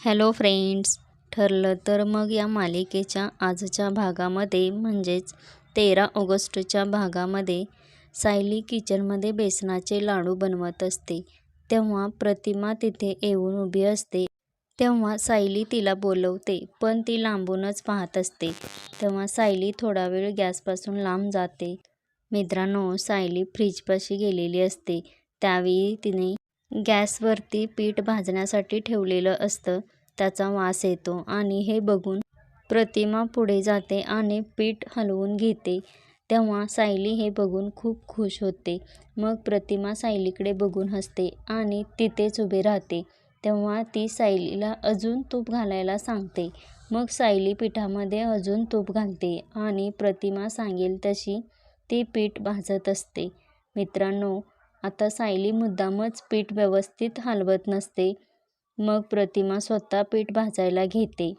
Hello friends ठरलं तर मग या मालिकेच्या आजच्या भागामध्ये म्हणजेच तेरा ऑगस्टच्या भागामध्ये सायली किचनमध्ये बेसनाचे लाडू बनवत असते. तेव्हा प्रतिमा तिथे येऊन उभी असते. तेव्हा सायली तिला बोलवते पण ती लांबूनच पाहत असते. तेव्हा सायली थोडा वेळ गॅसपासून लांब जाते. मित्रांनो सायली फ्रीजपाशी गेलेली असते. त्यावेळी तिने गॅसवरती पीठ भाजण्यासाठी ठेवलेलं असतं. त्याचा वास येतो आणि हे बघून प्रतिमा पुढे जाते आणि पीठ हलवून घेते. तेव्हा सायली हे बघून खूप खुश होते. मग प्रतिमा सायलीकडे बघून हसते आणि तिथेच उभे राहते. तेव्हा ती सायलीला अजून तूप घालायला सांगते. मग सायली पिठामध्ये अजून तूप घालते आणि प्रतिमा सांगेल तशी ती पीठ भाजत असते. मित्रांनो आता सायली मुद्दामच पीठ व्यवस्थित हलवत नसते. मग प्रतिमा स्वतः पीठ भाजायला घेते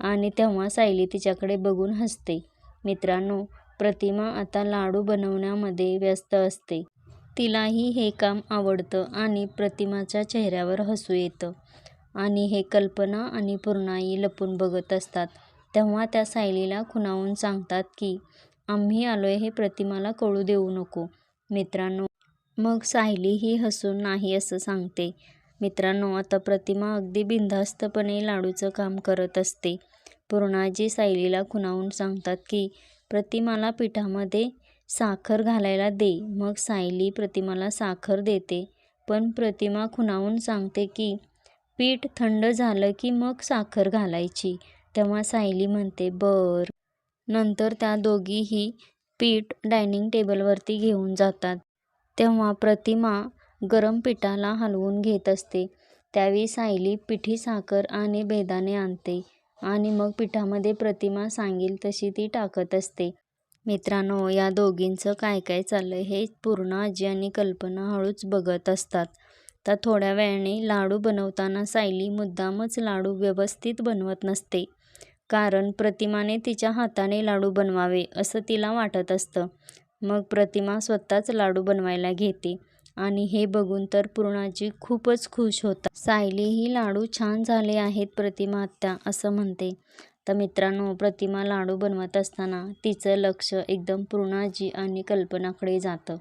आणि तेव्हा सायली तिच्याकडे बघून हसते. मित्रांनो प्रतिमा आता लाडू बनवण्यामध्ये व्यस्त असते. तिलाही हे काम आवडतं आणि प्रतिमाच्या चेहऱ्यावर हसू येतं. आणि हे कल्पना आणि पूर्णाई लपून बघत असतात. तेव्हा त्या सायलीला खुणावून सांगतात की आम्ही आलोय हे प्रतिमाला कळू देऊ नको. मित्रांनो मग सायली ही हसून नाही असं सांगते. मित्रांनो आता प्रतिमा अगदी बिनधास्तपणे लाडूचं काम करत असते. पूर्णाजी सायलीला खुणावून सांगतात की प्रतिमाला पिठामध्ये साखर घालायला दे. मग सायली प्रतिमाला साखर देते. पण प्रतिमा खुणावून सांगते की पीठ थंड झालं की मग साखर घालायची. तेव्हा सायली म्हणते बर. नंतर त्या दोघीही पीठ डायनिंग टेबलवरती घेऊन जातात. तेव्हा प्रतिमा गरम पिठाला हलवून घेत असते. त्यावेळी सायली पिठी साखर आणि बेदाणे आणते आणि मग पिठामध्ये प्रतिमा सांगेल तशी ती टाकत असते. मित्रांनो या दोघींचं काय काय चाललं हे पूर्ण आजी आणि कल्पना हळूच बघत असतात. तर थोड्या वेळाने लाडू बनवताना सायली मुद्दामच लाडू व्यवस्थित बनवत नसते. कारण प्रतिमाने तिच्या हाताने लाडू बनवावे असं तिला वाटत असतं. मग प्रतिमा स्वतःच लाडू बनवायला घेते. आणि हे बघून तर पूर्णाजी खूपच खुश होतात. सायली ही लाडू छान झाले आहेत प्रतिमा आत्या असं म्हणते. तर मित्रांनो प्रतिमा लाडू बनवत असताना तिचं लक्ष एकदम पूर्णाजी आणि कल्पनाकडे जातं.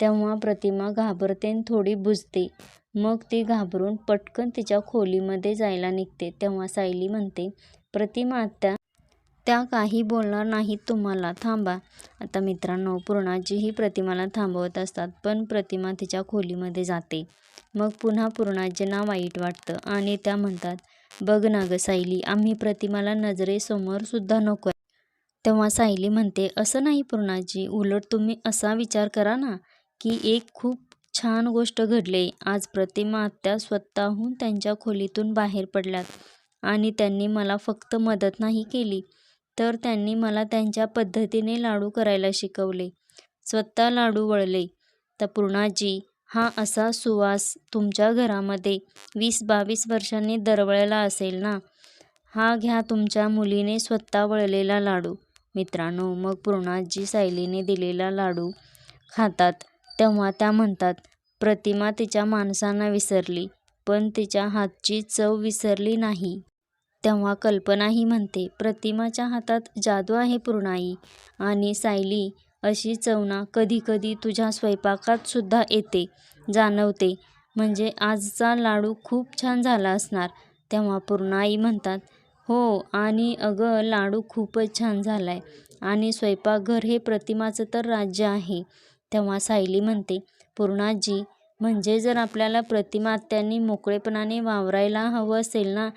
तेव्हा प्रतिमा घाबरते थोडी बुजते. मग ती घाबरून पटकन तिच्या खोलीमध्ये जायला निघते. तेव्हा सायली म्हणते प्रतिमा आत्या त्या काही बोलणार नाहीत तुम्हाला. थांबा. आता मित्रांनो पूर्णाजीही प्रतिमाला थांबवत असतात पण प्रतिमा तिच्या खोलीमध्ये जाते. मग पुन्हा पूर्णाजींना वाईट वाटतं आणि त्या म्हणतात बघ ना गं सायली आम्ही प्रतिमाला नजरेसमोर सुद्धा नको तेव्हा सायली म्हणते असं नाही पूर्णाजी उलट तुम्ही असा विचार करा ना की एक खूप छान गोष्ट घडली. आज प्रतिमा आत्या स्वतःहून त्यांच्या खोलीतून बाहेर पडल्यात आणि त्यांनी मला फक्त मदत नाही केली. तर त्यांनी मला त्यांच्या पद्धतीने लाडू करायला शिकवले. स्वतः लाडू वळले. तर पूर्णाजी हा असा सुवास तुमच्या घरामध्ये वीस बावीस वर्षांनी दरवळला असेल ना? हा घ्या तुमच्या मुलीने स्वतः वळलेला लाडू. मित्रांनो मग पूर्णाजी सायलीने दिलेला लाडू खातात. तेव्हा त्या म्हणतात प्रतिमा तिच्या माणसांना विसरली पण तिच्या हातची चव विसरली नाही. तेव्हा कल्पनाही म्हणते प्रतिमाच्या हातात जादू आहे पूर्णाई आणि सायली अशी चवना कधी कधी तुझ्या स्वयंपाकात सुद्धा येते जाणवते. म्हणजे आजचा लाडू खूप छान झाला असणार. तेव्हा पूर्णाई म्हणतात हो आणि अगं लाडू खूपच छान झालाय आणि स्वयंपाकघर हे प्रतिमाचं तर राज्य आहे. तेव्हा सायली म्हणते पूर्णाजी म्हणजे जर आपल्याला प्रतिमात्यांनी मोकळेपणाने वावरायला हवं असेल ना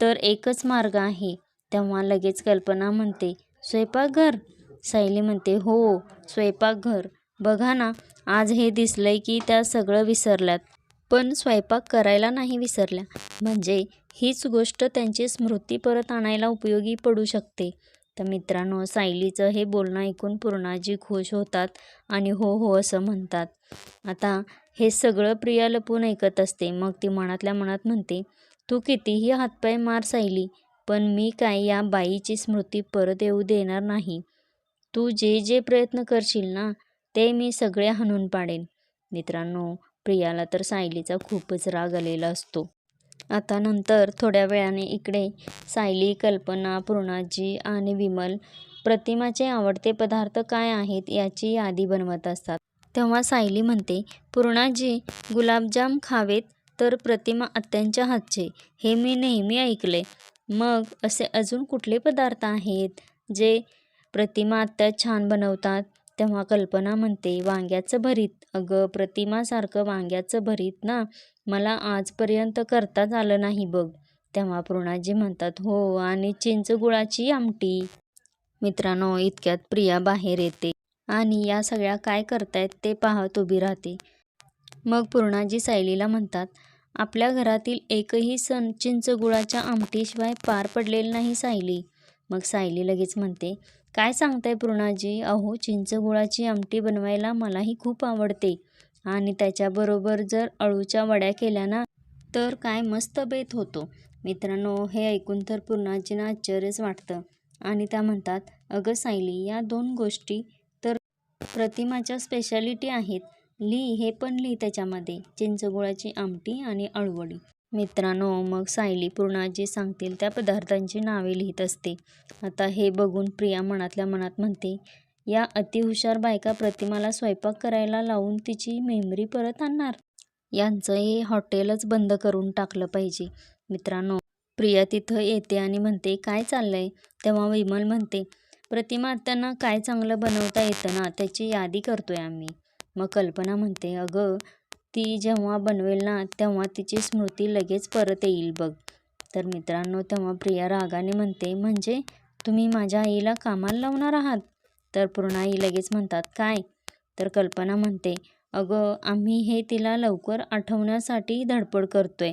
तर एकच मार्ग आहे. तेव्हा लगेच कल्पना म्हणते स्वयंपाकघर. सायली म्हणते हो स्वयंपाकघर. बघा ना आज हे दिसलंय की त्या सगळं विसरल्यात. पण स्वयंपाक करायला नाही विसरल्या. म्हणजे हीच गोष्ट त्यांची स्मृती परत आणायला उपयोगी पडू शकते. तर मित्रांनो सायलीचं हे बोलणं ऐकून पूर्णाजी खुश होतात आणि हो हो असं म्हणतात. आता हे सगळं प्रिया लपून ऐकत असते. मग ती मनातल्या मनात म्हणते तू कितीही हातपाय मार सायली पण मी काय या बाईची स्मृती परत येऊ देणार नाही. तू जे जे प्रयत्न करशील ना ते मी सगळे हाणून पाडेन. मित्रांनो प्रियाला तर सायलीचा खूपच राग आलेला असतो. आता नंतर थोड्या वेळाने इकडे सायली, कल्पना, पूर्णाजी आणि विमल प्रतिमाचे आवडते पदार्थ काय आहेत याची यादी बनवत असतात. तेव्हा सायली म्हणते, पूर्णाजी, गुलाबजाम खावेत तर प्रतिमा आत्यांच्या हातचे, हे मी नेहमी ऐकले मग असे अजून कुठले पदार्थ आहेत जे प्रतिमा आत्या छान बनवतात? तेव्हा कल्पना म्हणते, वांग्याचं भरीत. अगं प्रतिमासारखं वांग्याचं भरीत ना मला आजपर्यंत करताच आलं नाही बघ. तेव्हा पूर्णाजी म्हणतात, हो आणि चिंचगुळाची आमटी. मित्रांनो, इतक्यात प्रिया बाहेर येते आणि या सगळ्या काय करतायत ते पाहत उभी राहते. मग पूर्णाजी सायलीला म्हणतात, आपल्या घरातील एकही सण चिंचगुळाच्या आमटीशिवाय पार पडलेला नाही सायली. मग सायली लगेच म्हणते, काय सांगताय पूर्णाजी? अहो चिंचगुळाची आमटी बनवायला मलाही खूप आवडते आणि त्याच्याबरोबर जर अळूच्या वड्या केल्या ना तर काय मस्त बेत होतो. मित्रांनो, हे ऐकून तर पूर्णाजींना आश्चर्यच वाटतं आणि त्या म्हणतात, अगं सायली, या दोन गोष्टी तर प्रतिमाच्या स्पेशालिटी आहेत. लिही, हे पण लिही त्याच्यामध्ये, चिंचगुळाची आमटी आणि अळवडी मित्रांनो, मग सायली पूर्णाजी सांगतील त्या पदार्थांची नावे लिहित असते. आता हे बघून प्रिया मनातल्या मनात म्हणते, या अतिहुशार बायका प्रतिमाला स्वयंपाक करायला लावून तिची मेमरी परत आणणार. यांचं हे हॉटेलच बंद करून टाकलं पाहिजे. मित्रांनो, प्रिया तिथं येते आणि म्हणते, काय चाललंय? तेव्हा विमल म्हणते, प्रतिमा त्यांना काय चांगलं बनवता येतं ना त्याची यादी करतोय आम्ही. मग कल्पना म्हणते, अगं ती जेव्हा बनवेल ना तेव्हा तिची स्मृती लगेच परत येईल बघ. तर मित्रांनो, तेव्हा प्रिया रागाने म्हणते, म्हणजे तुम्ही माझ्या आईला कामाला लावणार आहात? तर पूर्णाई लगेच म्हणतात, काय? तर कल्पना म्हणते, अगं आम्ही हे तिला लवकर आठवण्यासाठी धडपड करतोय.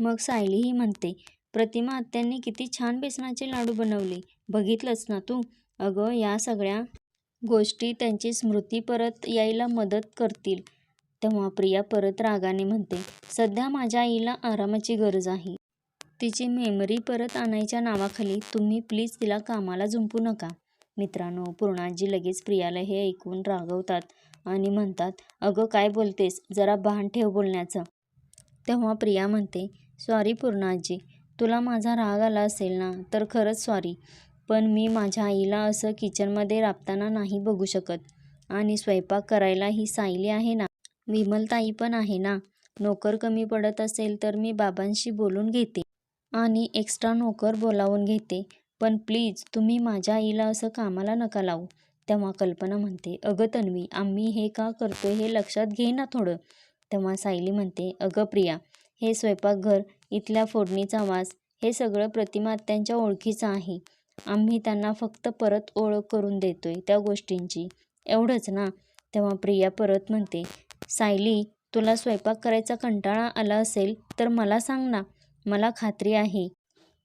मग सायलीही म्हणते, प्रतिमा आत्यांनी किती छान बेसनाचे लाडू बनवले, बघितलंच ना तू? अगं या सगळ्या गोष्टी त्यांची स्मृती परत यायला मदत करतील. तेव्हा प्रिया परत रागाने म्हणते, सध्या माझ्या आईला आरामाची गरज आहे. तिची मेमरी परत आणायच्या नावाखाली तुम्ही प्लीज तिला कामाला झुंपू नका. मित्रांनो, पूर्णाजी लगेच प्रियाला हे ऐकून रागवतात आणि म्हणतात, अगं काय बोलतेस, जरा भान ठेव बोलण्याचं. तेव्हा प्रिया म्हणते, सॉरी पूर्णाजी, तुला माझा राग आला असेल ना तर खरंच सॉरी. पण मी माझ्या आईला असं किचनमध्ये राबताना नाही बघू शकत आणि स्वयंपाक करायला ही सायली आहे ना, विमलताई पण आहे ना, नोकर कमी पडत असेल तर मी बाबांशी बोलून घेते आणि एक्स्ट्रा नोकर बोलावून घेते. पण प्लीज तुम्ही माझ्या आईला असं कामाला नका लावू. तेव्हा कल्पना म्हणते, अगं तन्वी, आम्ही हे का करतोय हे लक्षात घे ना थोडं. तेव्हा सायली म्हणते, अगं प्रिया, हे स्वयंपाकघर, इथल्या फोडणीचा वास, हे सगळं प्रतिमा त्यांच्या ओळखीचं आहे. आम्ही त्यांना फक्त परत ओळख करून देतोय त्या गोष्टींची, एवढंच ना. तेव्हा प्रिया परत म्हणते, सायली, तुला स्वयंपाक करायचा कंटाळा आला असेल तर मला सांग ना, मला खात्री आहे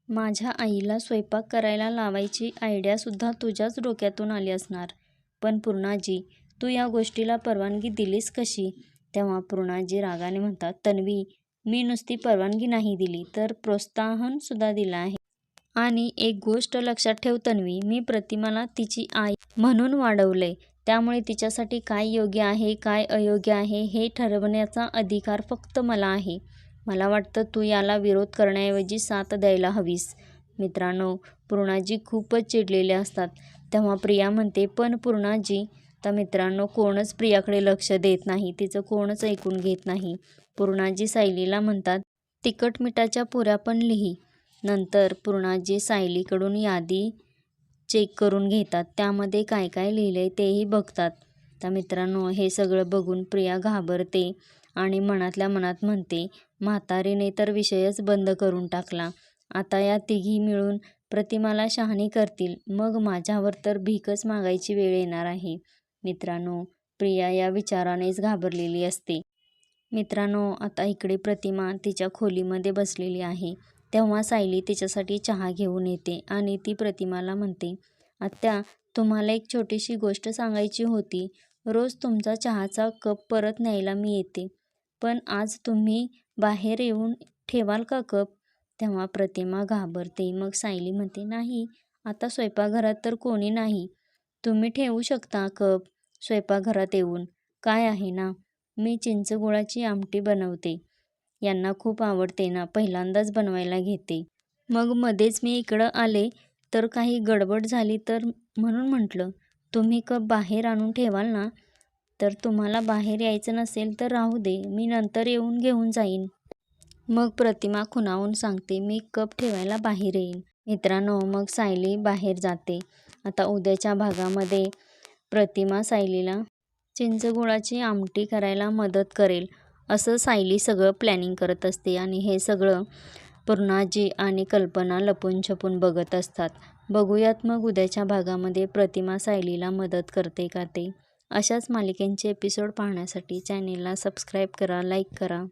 माझ्या आईला स्वयंपाक करायला लावायची आयडियासुद्धा तुझ्याच डोक्यातून आली असणार. पण पूर्णाजी, तू या गोष्टीला परवानगी दिलीस कशी? तेव्हा पूर्णाजी रागाने म्हणतात, तन्वी, मी नुसती परवानगी नाही दिली तर प्रोत्साहनसुद्धा दिलं आहे. आणि एक गोष्ट लक्षात ठेव तन्वी, मी प्रतिमाला तिची आई म्हणून वाढवले त्यामुळे तिच्यासाठी काय योग्य आहे, काय अयोग्य आहे हे ठरवण्याचा अधिकार फक्त मला आहे. मला वाटतं तू याला विरोध करण्याऐवजी साथ द्यायला हवीस. मित्रांनो, पूर्णाजी खूपच चिडलेले असतात. तेव्हा प्रिया म्हणते, पण पूर्णाजी, तर मित्रांनो कोणच प्रियाकडे लक्ष देत नाही, तिचं कोणच ऐकून घेत नाही. पूर्णाजी सायलीला म्हणतात, तिखट मिठाच्या पुऱ्या पण लिही. नंतर पूर्णाजी सायलीकडून यादी चेक करून घेतात. त्यामध्ये काय काय लिहिलंय तेही बघतात. तर मित्रांनो, हे सगळं बघून प्रिया घाबरते आणि मनातल्या मनात म्हणते, म्हातारीने तर विषयच बंद करून टाकला. आता या तिघी मिळून प्रतिमाला शहाणी करतील, मग माझ्यावर तर भीकच मागायची वेळ येणार आहे. मित्रांनो, प्रिया या विचारानेच घाबरलेली असते. मित्रांनो, आता इकडे प्रतिमा तिच्या खोलीमध्ये बसलेली आहे. तेव्हा सायली तिच्यासाठी चहा घेऊन येते आणि ती प्रतिमाला म्हणते, आत्या, तुम्हाला एक छोटीशी गोष्ट सांगायची होती. रोज तुमचा चहाचा कप परत न्यायला मी येते, पण आज तुम्ही बाहेर येऊन ठेवाल का कप? तेव्हा प्रतिमा घाबरते. मग सायली म्हणते, नाही, आता स्वयंपाकघरात तर कोणी नाही. तुम्ही ठेवू शकता कप स्वयंपाकघरात येऊन. काय आहे ना, मी चिंचगुळाची आमटी बनवते. यांना खूप आवडते ना पहिल्यांदाच बनवायला घेते. मग मध्येच मी इकडं आले तर काही गडबड झाली तर म्हणून म्हटलं तुम्ही कप बाहेर आणून ठेवाल ना? तर तुम्हाला बाहेर यायचं नसेल तर राहू दे मी नंतर येऊन घेऊन जाईन. मग प्रतिमा खुणावून सांगते मी कप ठेवायला बाहेर येईन. मित्रांनो मग सायली बाहेर जाते. आता उद्याच्या भागामध्ये प्रतिमा सायलीला चिंचगुळाची आमटी करायला मदत करेल. असं सायली सगळं प्लॅनिंग करत असते आणि हे सगळं पूर्णाजी आणि कल्पना लपून छपून बघत असतात. बघूयात मग उद्याच्या भागामध्ये प्रतिमा सायलीला मदत करते का ते. अशाच मालिकेंचे एपिसोड पाहण्यासाठी चॅनेलला सबस्क्राईब करा लाईक करा.